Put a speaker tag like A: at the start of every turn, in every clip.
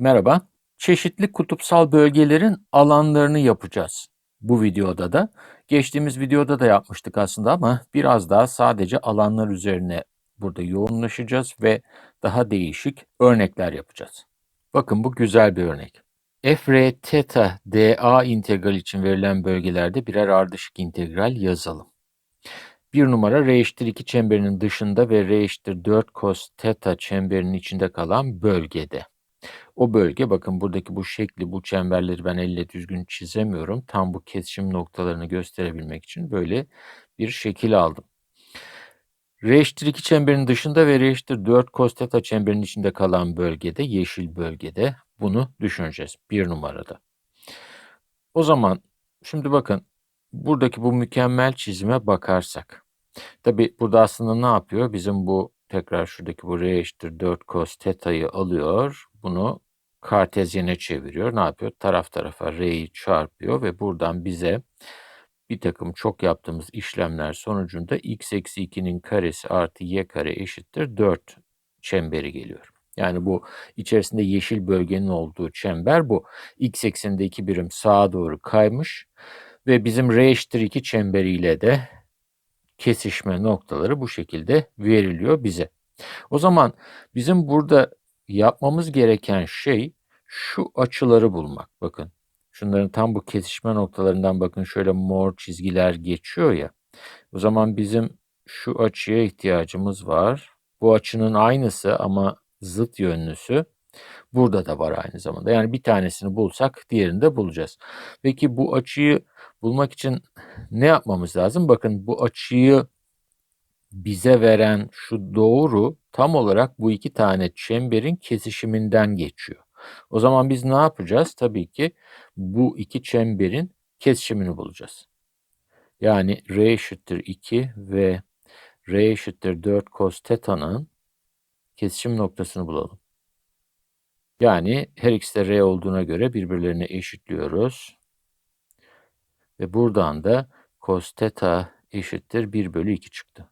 A: Merhaba. Çeşitli kutupsal bölgelerin alanlarını yapacağız bu videoda da. Geçtiğimiz videoda da yapmıştık aslında ama biraz daha sadece alanlar üzerine burada yoğunlaşacağız ve daha değişik örnekler yapacağız. Bakın bu güzel bir örnek. f r theta dA integral için verilen bölgelerde birer ardışık integral yazalım. Bir numara r eşittir 2 çemberinin dışında ve r eşittir 4 cos theta çemberinin içinde kalan bölgede. O bölge bakın buradaki bu şekli, bu çemberleri ben elle düzgün çizemiyorum. Tam bu kesişim noktalarını gösterebilmek için böyle bir şekil aldım. R eşittir 2 çemberin dışında ve R eşittir 4 cos theta çemberinin içinde kalan bölgede, yeşil bölgede bunu düşüneceğiz. Bir numarada. O zaman şimdi bakın buradaki bu mükemmel çizime bakarsak. Tabi burada aslında ne yapıyor? Bizim bu tekrar şuradaki bu R eşittir 4 cos alıyor. Bunu kartezyene çeviriyor. Ne yapıyor? Taraf tarafa R'yi çarpıyor ve buradan bize bir takım çok yaptığımız işlemler sonucunda x eksi 2'nin karesi artı y kare eşittir 4 çemberi geliyor. Yani bu içerisinde yeşil bölgenin olduğu çember bu. X ekseninde 2 birim sağa doğru kaymış ve bizim R eşittir 2 çemberiyle de kesişme noktaları bu şekilde veriliyor bize. O zaman bizim burada yapmamız gereken şey şu açıları bulmak. Bakın şunların tam bu kesişme noktalarından bakın şöyle mor çizgiler geçiyor ya. O zaman bizim şu açıya ihtiyacımız var. Bu açının aynısı ama zıt yönlüsü burada da var aynı zamanda. Yani bir tanesini bulsak diğerini de bulacağız. Peki bu açıyı bulmak için ne yapmamız lazım? Bakın bu açıyı bize veren şu doğru tam olarak bu iki tane çemberin kesişiminden geçiyor. O zaman biz ne yapacağız? Tabii ki bu iki çemberin kesişimini bulacağız. Yani R eşittir 2 ve R eşittir 4 cos theta'nın kesişim noktasını bulalım. Yani her ikisi de R olduğuna göre birbirlerini eşitliyoruz. Ve buradan da cos theta eşittir 1 bölü 2 çıktı.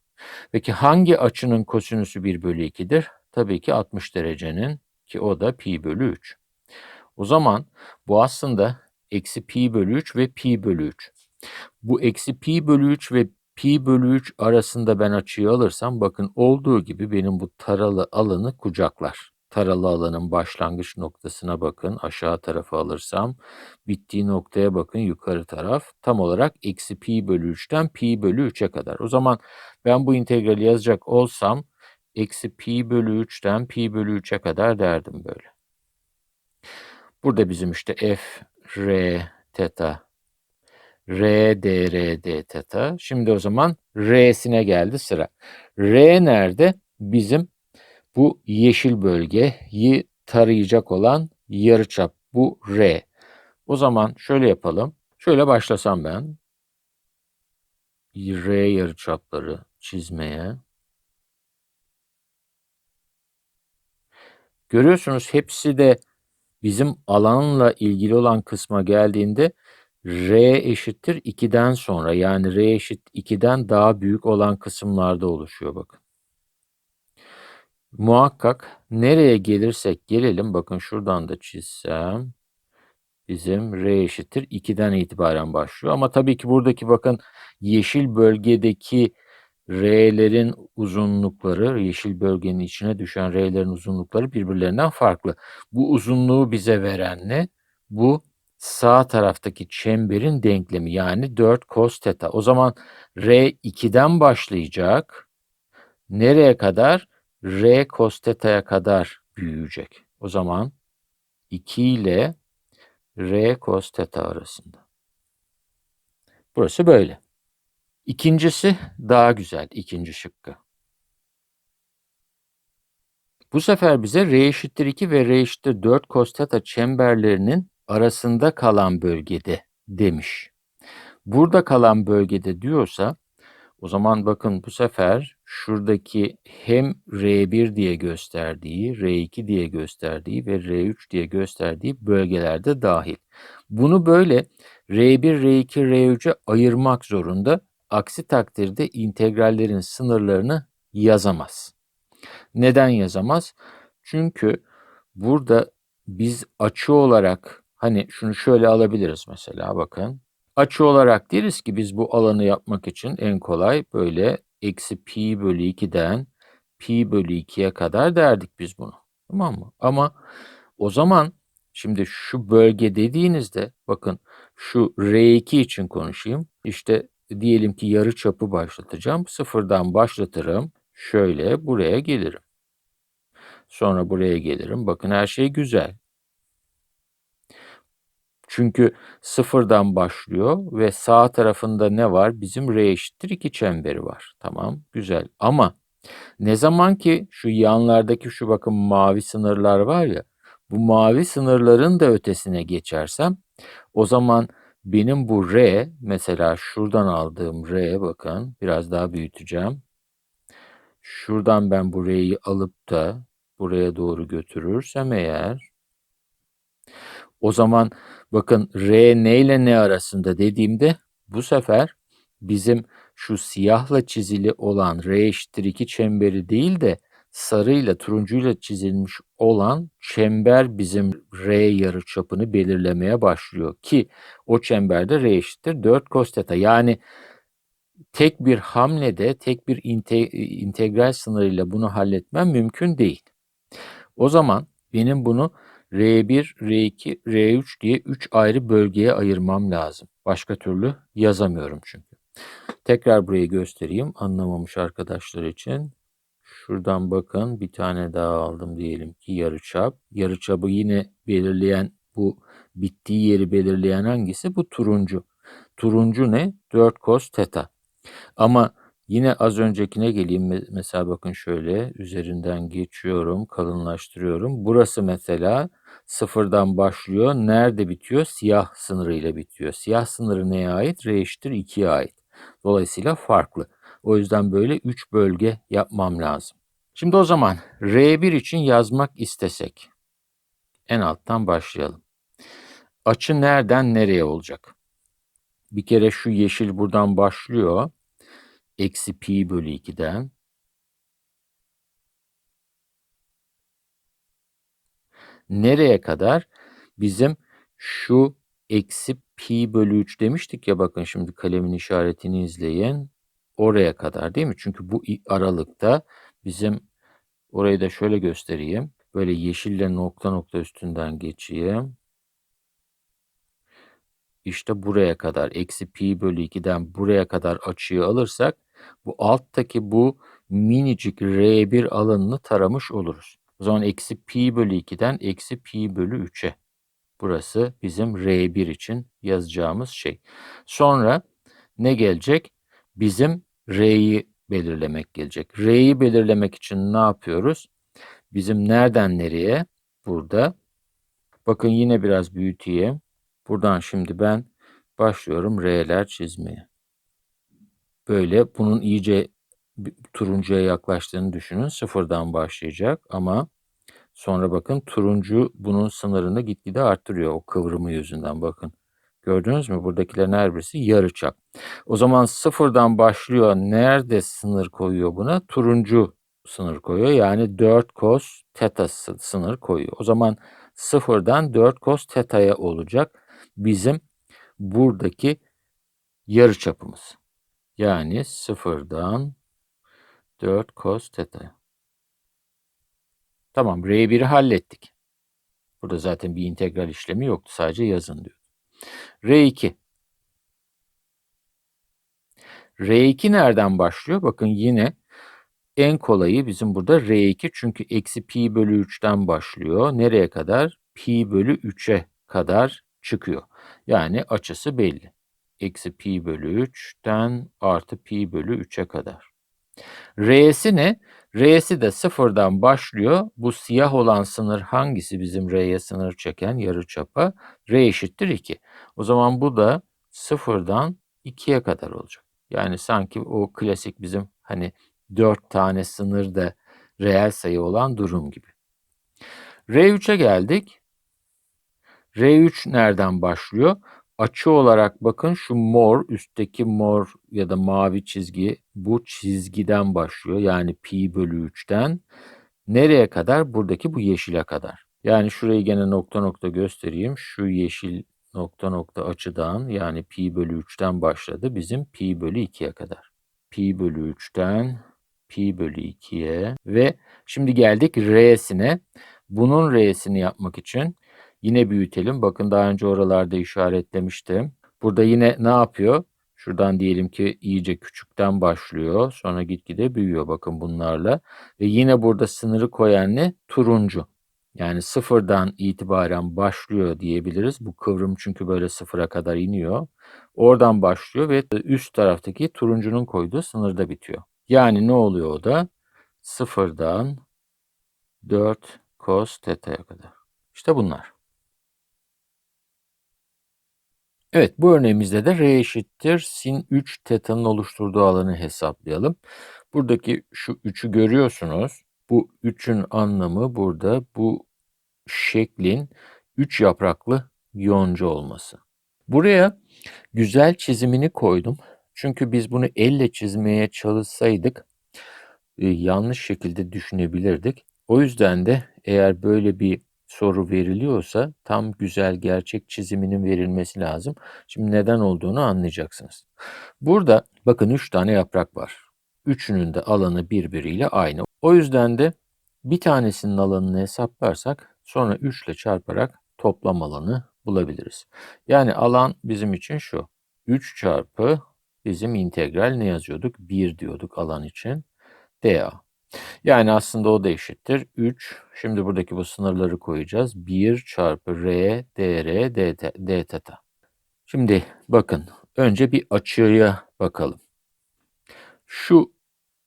A: Peki hangi açının kosinüsü 1 bölü 2'dir? Tabii ki 60 derecenin ki o da pi bölü 3. O zaman bu aslında eksi pi bölü 3 ve pi bölü 3. Bu eksi pi bölü 3 ve pi bölü 3 arasında ben açıyı alırsam bakın olduğu gibi benim bu taralı alanı kucaklar taralı alanın başlangıç noktasına bakın. Aşağı tarafa alırsam bittiği noktaya bakın yukarı taraf. Tam olarak eksi pi bölü 3'ten pi bölü 3'e kadar. O zaman ben bu integrali yazacak olsam eksi pi bölü 3'ten pi bölü 3'e kadar derdim böyle. Burada bizim işte f, r, teta, r, d, r, d, teta. Şimdi o zaman r'sine geldi sıra. r nerede? Bizim bu yeşil bölgeyi tarayacak olan yarıçap. Bu R. O zaman şöyle yapalım. Şöyle başlasam ben. R yarıçapları çizmeye. Görüyorsunuz hepsi de bizim alanla ilgili olan kısma geldiğinde R eşittir 2'den sonra yani R eşit 2'den daha büyük olan kısımlarda oluşuyor bakın. Muhakkak nereye gelirsek gelelim bakın şuradan da çizsem bizim R eşittir 2'den itibaren başlıyor. Ama tabii ki buradaki bakın yeşil bölgedeki R'lerin uzunlukları, yeşil bölgenin içine düşen R'lerin uzunlukları birbirlerinden farklı. Bu uzunluğu bize veren ne? Bu sağ taraftaki çemberin denklemi yani 4 cos theta. O zaman R 2'den başlayacak. Nereye kadar? R cos theta'ya kadar büyüyecek. O zaman 2 ile R cos theta arasında. Burası böyle. İkincisi daha güzel. ikinci şıkkı. Bu sefer bize R eşittir 2 ve R eşittir 4 cos theta çemberlerinin arasında kalan bölgede demiş. Burada kalan bölgede diyorsa o zaman bakın bu sefer şuradaki hem R1 diye gösterdiği, R2 diye gösterdiği ve R3 diye gösterdiği bölgelerde dahil. Bunu böyle R1, R2, R3'e ayırmak zorunda. Aksi takdirde integrallerin sınırlarını yazamaz. Neden yazamaz? Çünkü burada biz açı olarak hani şunu şöyle alabiliriz mesela bakın. Açı olarak deriz ki biz bu alanı yapmak için en kolay böyle eksi pi bölü 2'den pi bölü 2'ye kadar derdik biz bunu. Tamam mı? Ama o zaman şimdi şu bölge dediğinizde bakın şu R2 için konuşayım. İşte diyelim ki yarı çapı başlatacağım. Sıfırdan başlatırım. Şöyle buraya gelirim. Sonra buraya gelirim. Bakın her şey güzel. Çünkü sıfırdan başlıyor ve sağ tarafında ne var? Bizim R eşittir 2 çemberi var. Tamam, güzel. Ama ne zaman ki şu yanlardaki şu bakın mavi sınırlar var ya, bu mavi sınırların da ötesine geçersem o zaman benim bu R mesela şuradan aldığım R bakın biraz daha büyüteceğim. Şuradan ben bu R'yi alıp da buraya doğru götürürsem eğer o zaman bakın R ile ne arasında dediğimde bu sefer bizim şu siyahla çizili olan R eşittir 2 çemberi değil de sarıyla turuncuyla çizilmiş olan çember bizim R yarıçapını belirlemeye başlıyor ki o çemberde R eşittir 4 cos theta. Yani tek bir hamlede tek bir inte, integral sınırıyla bunu halletmem mümkün değil. O zaman benim bunu R1, R2, R3 diye 3 ayrı bölgeye ayırmam lazım. Başka türlü yazamıyorum çünkü. Tekrar burayı göstereyim anlamamış arkadaşlar için. Şuradan bakın bir tane daha aldım diyelim ki yarıçap. Yarıçapı yine belirleyen bu bittiği yeri belirleyen hangisi? Bu turuncu. Turuncu ne? 4 cos theta. Ama yine az öncekine geleyim. Mesela bakın şöyle üzerinden geçiyorum, kalınlaştırıyorum. Burası mesela sıfırdan başlıyor. Nerede bitiyor? Siyah sınırıyla bitiyor. Siyah sınırı neye ait? R eşittir 2'ye ait. Dolayısıyla farklı. O yüzden böyle 3 bölge yapmam lazım. Şimdi o zaman R1 için yazmak istesek en alttan başlayalım. Açı nereden nereye olacak? Bir kere şu yeşil buradan başlıyor. Eksi pi bölü 2'den. Nereye kadar? Bizim şu eksi pi bölü 3 demiştik ya bakın şimdi kalemin işaretini izleyin. Oraya kadar değil mi? Çünkü bu aralıkta bizim orayı da şöyle göstereyim. Böyle yeşille nokta nokta üstünden geçeyim. İşte buraya kadar eksi pi bölü 2'den buraya kadar açıyı alırsak bu alttaki bu minicik R1 alanını taramış oluruz. O zaman eksi pi bölü 2'den eksi pi bölü 3'e. Burası bizim R1 için yazacağımız şey. Sonra ne gelecek? Bizim R'yi belirlemek gelecek. R'yi belirlemek için ne yapıyoruz? Bizim nereden nereye? Burada. Bakın yine biraz büyüteyim. Buradan şimdi ben başlıyorum R'ler çizmeye. Böyle bunun iyice turuncuya yaklaştığını düşünün. Sıfırdan başlayacak ama sonra bakın turuncu bunun sınırını gitgide arttırıyor o kıvrımı yüzünden bakın. Gördünüz mü? Buradakilerin her birisi yarıçap. O zaman sıfırdan başlıyor. Nerede sınır koyuyor buna? Turuncu sınır koyuyor. Yani 4 cos theta sınır koyuyor. O zaman sıfırdan 4 cos theta'ya olacak bizim buradaki yarıçapımız. Yani sıfırdan 4 cos theta. Tamam R1'i hallettik. Burada zaten bir integral işlemi yoktu. Sadece yazın diyor. R2. R2 nereden başlıyor? Bakın yine en kolayı bizim burada R2 çünkü eksi pi bölü 3'ten başlıyor. Nereye kadar? Pi bölü 3'e kadar çıkıyor. Yani açısı belli. Eksi pi bölü 3'ten artı pi bölü 3'e kadar. R'si ne? R'si de sıfırdan başlıyor. Bu siyah olan sınır hangisi bizim R'ye sınır çeken yarıçapa? R eşittir 2. O zaman bu da sıfırdan 2'ye kadar olacak. Yani sanki o klasik bizim hani 4 tane sınır da reel sayı olan durum gibi. R3'e geldik. R3 nereden başlıyor? Açı olarak bakın şu mor üstteki mor ya da mavi çizgi bu çizgiden başlıyor. Yani pi bölü 3'ten nereye kadar? Buradaki bu yeşile kadar. Yani şurayı gene nokta nokta göstereyim. Şu yeşil nokta nokta açıdan yani pi bölü 3'ten başladı bizim pi bölü 2'ye kadar. Pi bölü 3'ten pi bölü 2'ye ve şimdi geldik r'sine. Bunun r'sini yapmak için yine büyütelim. Bakın daha önce oralarda işaretlemiştim. Burada yine ne yapıyor? Şuradan diyelim ki iyice küçükten başlıyor. Sonra gitgide büyüyor bakın bunlarla. Ve yine burada sınırı koyan ne? Turuncu. Yani sıfırdan itibaren başlıyor diyebiliriz. Bu kıvrım çünkü böyle sıfıra kadar iniyor. Oradan başlıyor ve üst taraftaki turuncunun koyduğu sınırda bitiyor. Yani ne oluyor o da? Sıfırdan 4 cos teta'ya kadar. İşte bunlar. Evet bu örneğimizde de r eşittir sin 3 teta'nın oluşturduğu alanı hesaplayalım. Buradaki şu 3'ü görüyorsunuz. Bu 3'ün anlamı burada bu şeklin 3 yapraklı yonca olması. Buraya güzel çizimini koydum. Çünkü biz bunu elle çizmeye çalışsaydık e, yanlış şekilde düşünebilirdik. O yüzden de eğer böyle bir soru veriliyorsa tam güzel gerçek çiziminin verilmesi lazım. Şimdi neden olduğunu anlayacaksınız. Burada bakın 3 tane yaprak var. Üçünün de alanı birbiriyle aynı. O yüzden de bir tanesinin alanını hesaplarsak sonra 3 ile çarparak toplam alanı bulabiliriz. Yani alan bizim için şu. 3 çarpı bizim integral ne yazıyorduk? 1 diyorduk alan için. dA. Yani aslında o da eşittir. 3. Şimdi buradaki bu sınırları koyacağız. 1 çarpı r dr d, d teta. Şimdi bakın önce bir açıya bakalım. Şu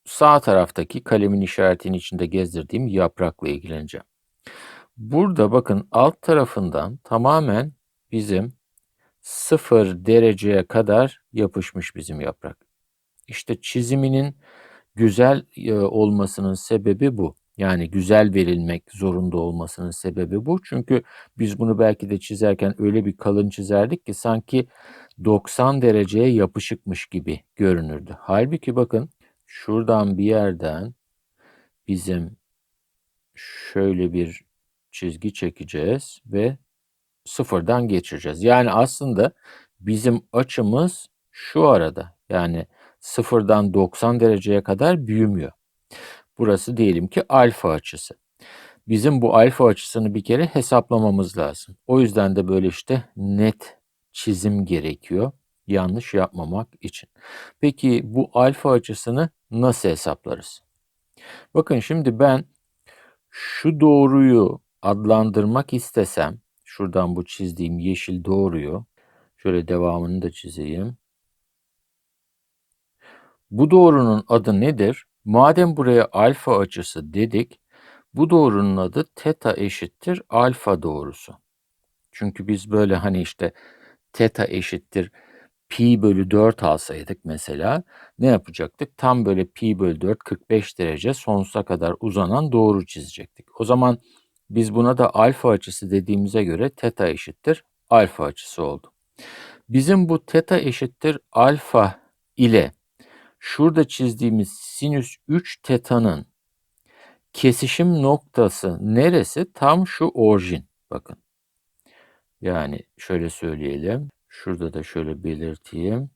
A: sağ taraftaki kalemin işaretinin içinde gezdirdiğim yaprakla ilgileneceğim. Burada bakın alt tarafından tamamen bizim sıfır dereceye kadar yapışmış bizim yaprak. İşte çiziminin güzel e, olmasının sebebi bu. Yani güzel verilmek zorunda olmasının sebebi bu. Çünkü biz bunu belki de çizerken öyle bir kalın çizerdik ki sanki 90 dereceye yapışıkmış gibi görünürdü. Halbuki bakın şuradan bir yerden bizim şöyle bir çizgi çekeceğiz ve sıfırdan geçireceğiz. Yani aslında bizim açımız şu arada. Yani sıfırdan 90 dereceye kadar büyümüyor. Burası diyelim ki alfa açısı. Bizim bu alfa açısını bir kere hesaplamamız lazım. O yüzden de böyle işte net çizim gerekiyor yanlış yapmamak için. Peki bu alfa açısını nasıl hesaplarız? Bakın şimdi ben şu doğruyu adlandırmak istesem, şuradan bu çizdiğim yeşil doğruyu, şöyle devamını da çizeyim. Bu doğrunun adı nedir? Madem buraya alfa açısı dedik, bu doğrunun adı teta eşittir alfa doğrusu. Çünkü biz böyle hani işte teta eşittir pi bölü 4 alsaydık mesela ne yapacaktık? Tam böyle pi bölü 4 45 derece sonsuza kadar uzanan doğru çizecektik. O zaman biz buna da alfa açısı dediğimize göre teta eşittir alfa açısı oldu. Bizim bu teta eşittir alfa ile şurada çizdiğimiz sinüs 3 teta'nın kesişim noktası neresi? Tam şu orijin. Bakın. Yani şöyle söyleyelim. Şurada da şöyle belirteyim.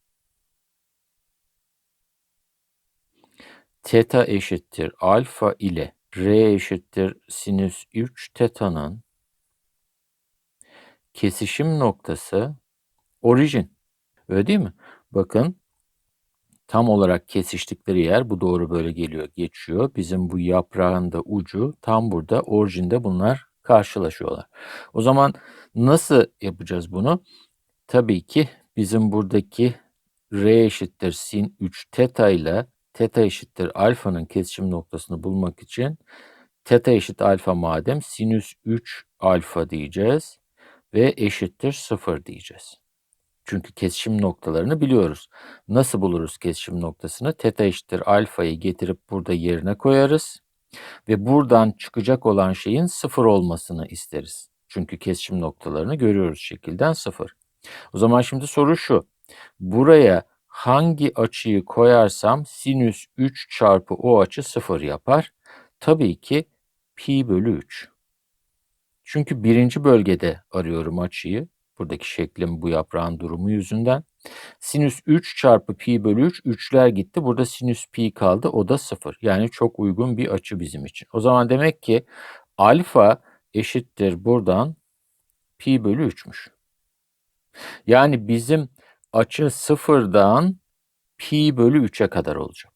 A: Teta eşittir alfa ile r eşittir sinüs 3 teta'nın kesişim noktası orijin. Öyle değil mi? Bakın tam olarak kesiştikleri yer bu doğru böyle geliyor, geçiyor. Bizim bu yaprağın da ucu tam burada orijinde bunlar karşılaşıyorlar. O zaman nasıl yapacağız bunu? Tabii ki bizim buradaki r eşittir sin 3 teta ile teta eşittir alfanın kesişim noktasını bulmak için teta eşit alfa madem sinüs 3 alfa diyeceğiz ve eşittir 0 diyeceğiz. Çünkü kesişim noktalarını biliyoruz. Nasıl buluruz kesişim noktasını? Teta eşittir alfayı getirip burada yerine koyarız ve buradan çıkacak olan şeyin 0 olmasını isteriz. Çünkü kesişim noktalarını görüyoruz şekilden 0. O zaman şimdi soru şu. Buraya hangi açıyı koyarsam sinüs 3 çarpı o açı 0 yapar. Tabii ki pi bölü 3. Çünkü birinci bölgede arıyorum açıyı. Buradaki şeklim bu yaprağın durumu yüzünden. Sinüs 3 çarpı pi bölü 3, 3'ler gitti. Burada sinüs pi kaldı. O da 0. Yani çok uygun bir açı bizim için. O zaman demek ki alfa eşittir buradan pi bölü 3'müş. Yani bizim açı sıfırdan pi bölü 3'e kadar olacak.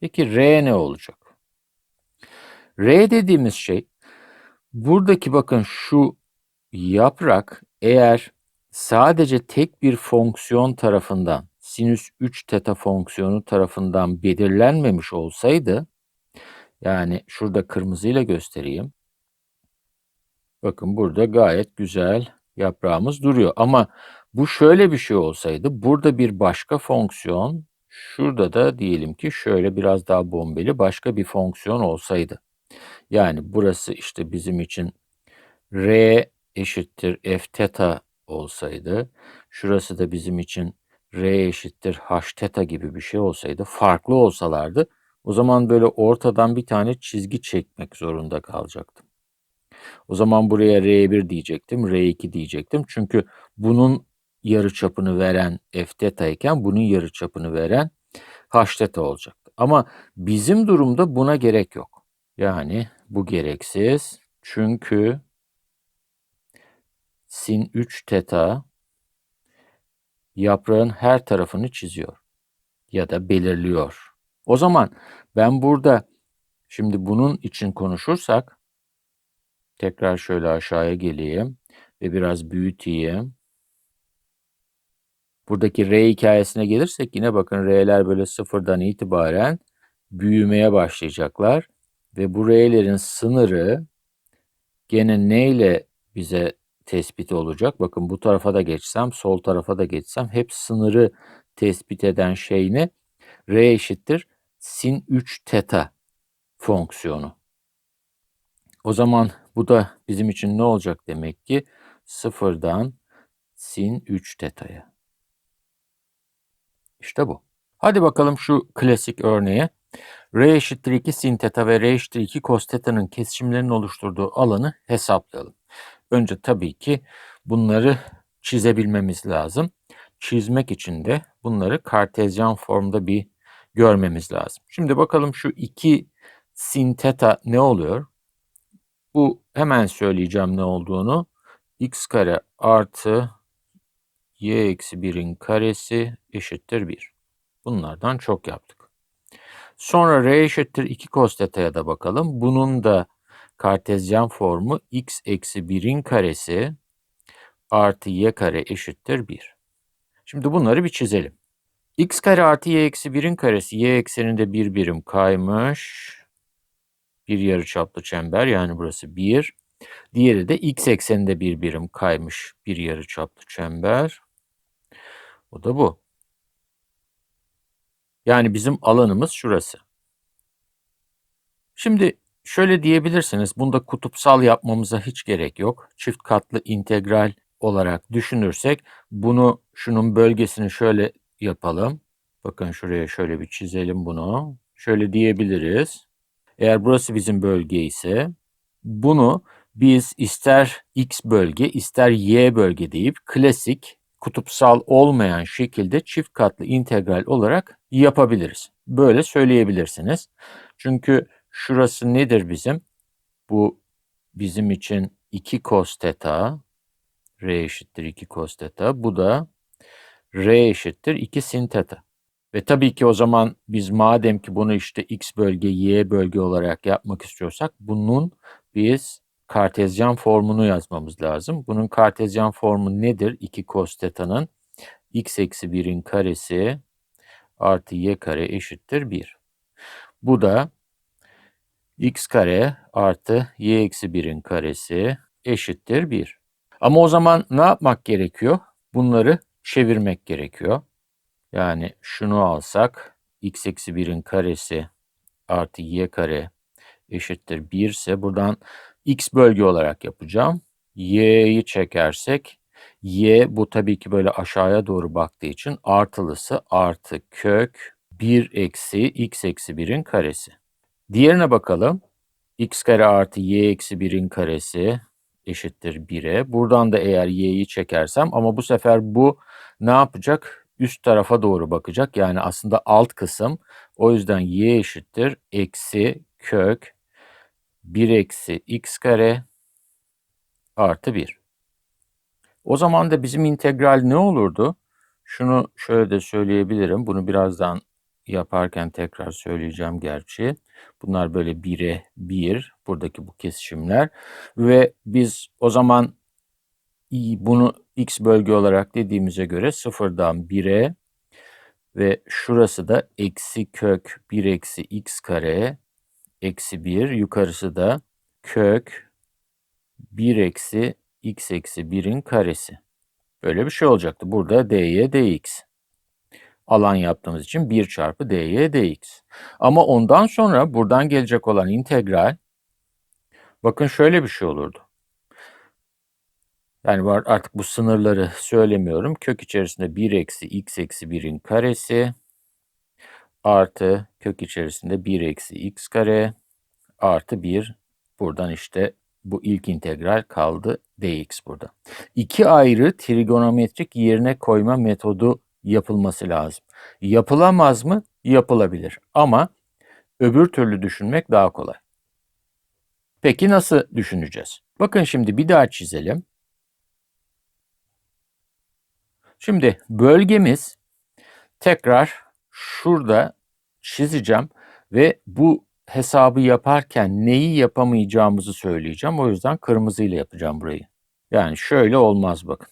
A: Peki R ne olacak? R dediğimiz şey buradaki bakın şu yaprak eğer sadece tek bir fonksiyon tarafından sinüs 3 teta fonksiyonu tarafından belirlenmemiş olsaydı yani şurada kırmızıyla göstereyim. Bakın burada gayet güzel yaprağımız duruyor. Ama bu şöyle bir şey olsaydı burada bir başka fonksiyon şurada da diyelim ki şöyle biraz daha bombeli başka bir fonksiyon olsaydı. Yani burası işte bizim için r eşittir f teta olsaydı, şurası da bizim için r eşittir h teta gibi bir şey olsaydı, farklı olsalardı, o zaman böyle ortadan bir tane çizgi çekmek zorunda kalacaktım. O zaman buraya R1 diyecektim, R2 diyecektim. Çünkü bunun yarı çapını veren f teta iken bunun yarı çapını veren h teta olacaktı. Ama bizim durumda buna gerek yok. Yani bu gereksiz. Çünkü sin 3 teta yaprağın her tarafını çiziyor ya da belirliyor. O zaman ben burada şimdi bunun için konuşursak tekrar şöyle aşağıya geleyim ve biraz büyüteyim. Buradaki R hikayesine gelirsek yine bakın R'ler böyle sıfırdan itibaren büyümeye başlayacaklar. Ve bu R'lerin sınırı gene neyle bize tespit olacak? Bakın bu tarafa da geçsem, sol tarafa da geçsem hep sınırı tespit eden şey ne? R eşittir sin 3 teta fonksiyonu. O zaman bu da bizim için ne olacak demek ki? Sıfırdan sin 3 teta'ya. İşte bu. Hadi bakalım şu klasik örneğe. R eşittir 2 sin teta ve R eşittir 2 cos teta'nın kesişimlerinin oluşturduğu alanı hesaplayalım. Önce tabii ki bunları çizebilmemiz lazım. Çizmek için de bunları kartezyen formda bir görmemiz lazım. Şimdi bakalım şu 2 sin teta ne oluyor? Bu hemen söyleyeceğim ne olduğunu. x kare artı y eksi 1'in karesi eşittir 1. Bunlardan çok yaptık. Sonra r eşittir 2 cos teta'ya da bakalım. Bunun da kartezyen formu x eksi 1'in karesi artı y kare eşittir 1. Şimdi bunları bir çizelim. x kare artı y eksi 1'in karesi y ekseninde bir birim kaymış. Bir yarıçaplı çember yani burası 1. Diğeri de x ekseninde bir birim kaymış bir yarıçaplı çember. O da bu. Yani bizim alanımız şurası. Şimdi şöyle diyebilirsiniz. Bunda kutupsal yapmamıza hiç gerek yok. Çift katlı integral olarak düşünürsek bunu şunun bölgesini şöyle yapalım. Bakın şuraya şöyle bir çizelim bunu. Şöyle diyebiliriz. Eğer burası bizim bölge ise bunu biz ister x bölge ister y bölge deyip klasik kutupsal olmayan şekilde çift katlı integral olarak yapabiliriz. Böyle söyleyebilirsiniz. Çünkü şurası nedir bizim? Bu bizim için 2 cos theta r eşittir 2 cos theta. Bu da r eşittir 2 sin theta. Ve tabii ki o zaman biz madem ki bunu işte x bölge, y bölge olarak yapmak istiyorsak bunun biz kartezyen formunu yazmamız lazım. Bunun kartezyen formu nedir? 2 cos teta'nın x eksi 1'in karesi artı y kare eşittir 1. Bu da x kare artı y eksi 1'in karesi eşittir 1. Ama o zaman ne yapmak gerekiyor? Bunları çevirmek gerekiyor. Yani şunu alsak x eksi 1'in karesi artı y kare eşittir 1 ise buradan x bölge olarak yapacağım. y'yi çekersek y bu tabii ki böyle aşağıya doğru baktığı için artılısı artı kök 1 eksi x eksi 1'in karesi. Diğerine bakalım. x kare artı y eksi 1'in karesi eşittir 1'e. Buradan da eğer y'yi çekersem ama bu sefer bu ne yapacak? Üst tarafa doğru bakacak. Yani aslında alt kısım. O yüzden y eşittir eksi kök 1 eksi x kare artı 1. O zaman da bizim integral ne olurdu? Şunu şöyle de söyleyebilirim. Bunu birazdan yaparken tekrar söyleyeceğim gerçi. Bunlar böyle 1'e 1 buradaki bu kesişimler ve biz o zaman bunu x bölge olarak dediğimize göre sıfırdan 1'e ve şurası da eksi kök 1 eksi x kare eksi 1 yukarısı da kök 1 eksi x eksi 1'in karesi. Böyle bir şey olacaktı. Burada dy dx. Alan yaptığımız için 1 çarpı dy dx. Ama ondan sonra buradan gelecek olan integral bakın şöyle bir şey olurdu. Yani var artık bu sınırları söylemiyorum. Kök içerisinde 1 eksi x eksi 1'in karesi artı kök içerisinde 1 eksi x kare artı 1 buradan işte bu ilk integral kaldı dx burada. İki ayrı trigonometrik yerine koyma metodu yapılması lazım. Yapılamaz mı? Yapılabilir. Ama öbür türlü düşünmek daha kolay. Peki nasıl düşüneceğiz? Bakın şimdi bir daha çizelim. Şimdi bölgemiz tekrar şurada çizeceğim ve bu hesabı yaparken neyi yapamayacağımızı söyleyeceğim. O yüzden kırmızıyla yapacağım burayı. Yani şöyle olmaz bakın.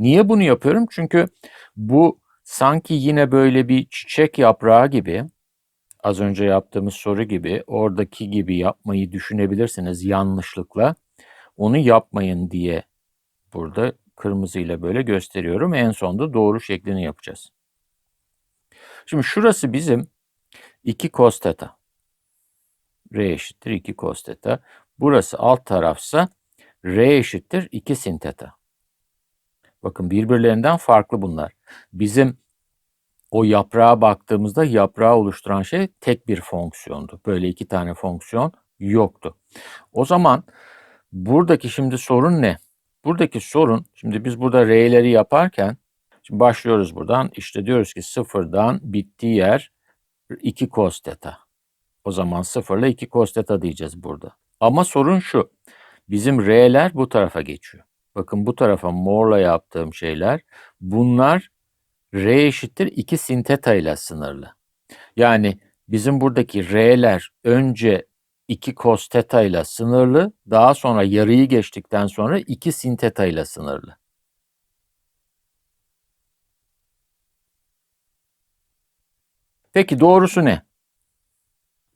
A: Niye bunu yapıyorum? Çünkü bu sanki yine böyle bir çiçek yaprağı gibi az önce yaptığımız soru gibi oradaki gibi yapmayı düşünebilirsiniz yanlışlıkla. Onu yapmayın diye burada kırmızıyla böyle gösteriyorum. En sonunda doğru şeklini yapacağız. Şimdi şurası bizim 2 cos theta. R eşittir 2 cos theta. Burası alt tarafsa R eşittir 2 sin theta. Bakın birbirlerinden farklı bunlar. Bizim o yaprağa baktığımızda yaprağı oluşturan şey tek bir fonksiyondu. Böyle iki tane fonksiyon yoktu. O zaman buradaki şimdi sorun ne? Buradaki sorun, şimdi biz burada R'leri yaparken, şimdi başlıyoruz buradan. İşte diyoruz ki sıfırdan bittiği yer 2 cos theta. O zaman sıfırla 2 cos theta diyeceğiz burada. Ama sorun şu. Bizim R'ler bu tarafa geçiyor. Bakın bu tarafa morla yaptığım şeyler. Bunlar R eşittir 2 sin theta ile sınırlı. Yani bizim buradaki R'ler önce 2 cos theta ile sınırlı, daha sonra yarıyı geçtikten sonra 2 sin theta ile sınırlı. Peki doğrusu ne?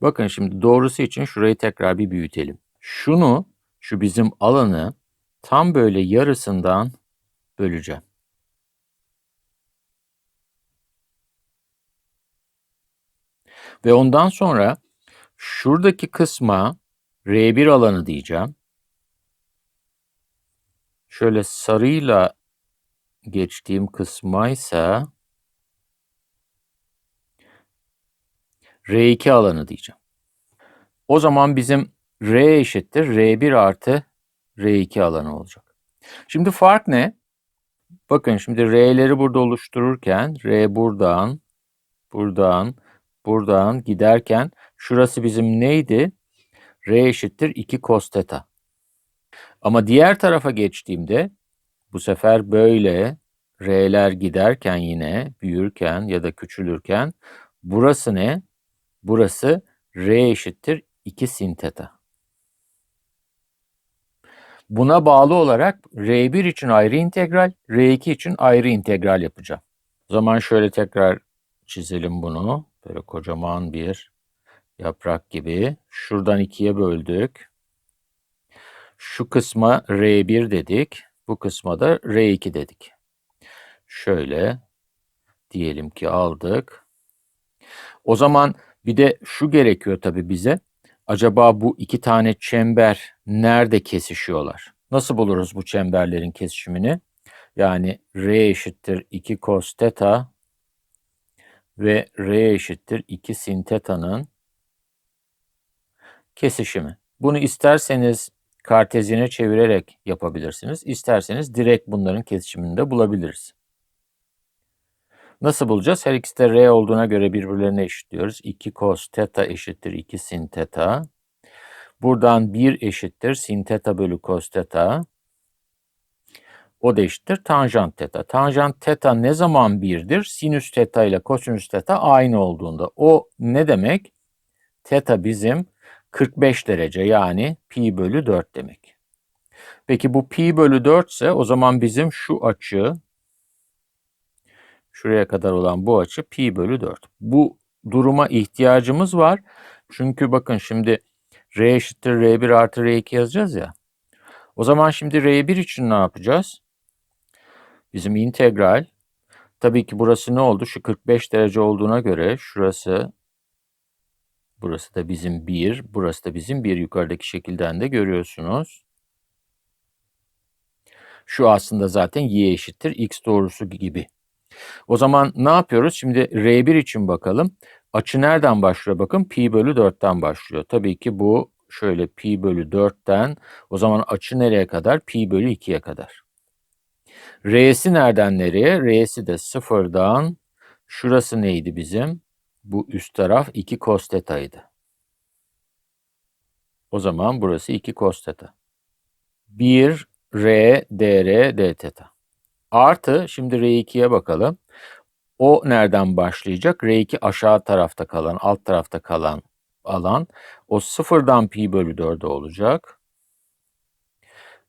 A: Bakın şimdi doğrusu için şurayı tekrar bir büyütelim. Şunu, şu bizim alanı tam böyle yarısından böleceğim. Ve ondan sonra şuradaki kısma R1 alanı diyeceğim. Şöyle sarıyla geçtiğim kısma ise R2 alanı diyeceğim. O zaman bizim R eşittir R1 artı R2 alanı olacak. Şimdi fark ne? Bakın şimdi R'leri burada oluştururken R buradan, buradan, buradan giderken şurası bizim neydi? R eşittir 2 cos theta. Ama diğer tarafa geçtiğimde bu sefer böyle R'ler giderken yine büyürken ya da küçülürken burası ne? Burası R eşittir 2 sin theta. Buna bağlı olarak R1 için ayrı integral, R2 için ayrı integral yapacağım. O zaman şöyle tekrar çizelim bunu. Böyle kocaman bir yaprak gibi. Şuradan ikiye böldük. Şu kısma R1 dedik. Bu kısma da R2 dedik. Şöyle diyelim ki aldık. O zaman bir de şu gerekiyor tabii bize. Acaba bu iki tane çember nerede kesişiyorlar? Nasıl buluruz bu çemberlerin kesişimini? Yani R eşittir 2 cos theta ve R eşittir 2 sin theta'nın kesişimi. Bunu isterseniz kartezyene çevirerek yapabilirsiniz. İsterseniz direkt bunların kesişimini de bulabiliriz. Nasıl bulacağız? Her ikisi de R olduğuna göre birbirlerine eşitliyoruz. 2 cos theta eşittir 2 sin theta. Buradan 1 eşittir sin theta bölü cos theta. O da eşittir tanjant theta. Tanjant theta ne zaman 1'dir? Sinüs theta ile kosinüs theta aynı olduğunda. O ne demek? Theta bizim 45 derece yani pi bölü 4 demek. Peki bu pi bölü 4 ise o zaman bizim şu açı şuraya kadar olan bu açı pi bölü 4. Bu duruma ihtiyacımız var. Çünkü bakın şimdi r eşittir r1 artı r2 yazacağız ya. O zaman şimdi r1 için ne yapacağız? Bizim integral tabii ki burası ne oldu? Şu 45 derece olduğuna göre şurası burası da bizim 1, burası da bizim 1 yukarıdaki şekilden de görüyorsunuz. Şu aslında zaten y eşittir x doğrusu gibi. O zaman ne yapıyoruz? Şimdi R1 için bakalım. Açı nereden başlıyor? Bakın pi bölü 4'ten başlıyor. Tabii ki bu şöyle pi bölü 4'ten o zaman açı nereye kadar? Pi bölü 2'ye kadar. R'si nereden nereye? R'si de sıfırdan şurası neydi bizim? Bu üst taraf 2 cos theta'ydı. O zaman burası 2 cos theta. 1 R dr d theta. Artı şimdi R2'ye bakalım. O nereden başlayacak? R2 aşağı tarafta kalan, alt tarafta kalan alan. O sıfırdan pi bölü 4'e olacak.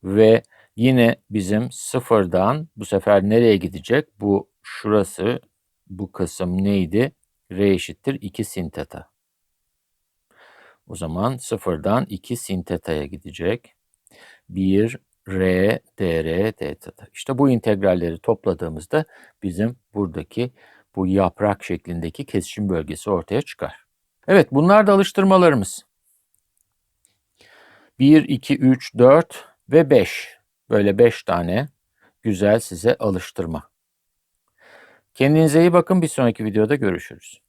A: Ve yine bizim sıfırdan bu sefer nereye gidecek? Bu şurası, bu kısım neydi? R eşittir 2 sin theta. O zaman sıfırdan 2 sin theta'ya gidecek. 1 R, dr, d theta. İşte bu integralleri topladığımızda bizim buradaki bu yaprak şeklindeki kesişim bölgesi ortaya çıkar. Evet bunlar da alıştırmalarımız. 1, 2, 3, 4 ve 5. Böyle 5 tane güzel size alıştırma. Kendinize iyi bakın. Bir sonraki videoda görüşürüz.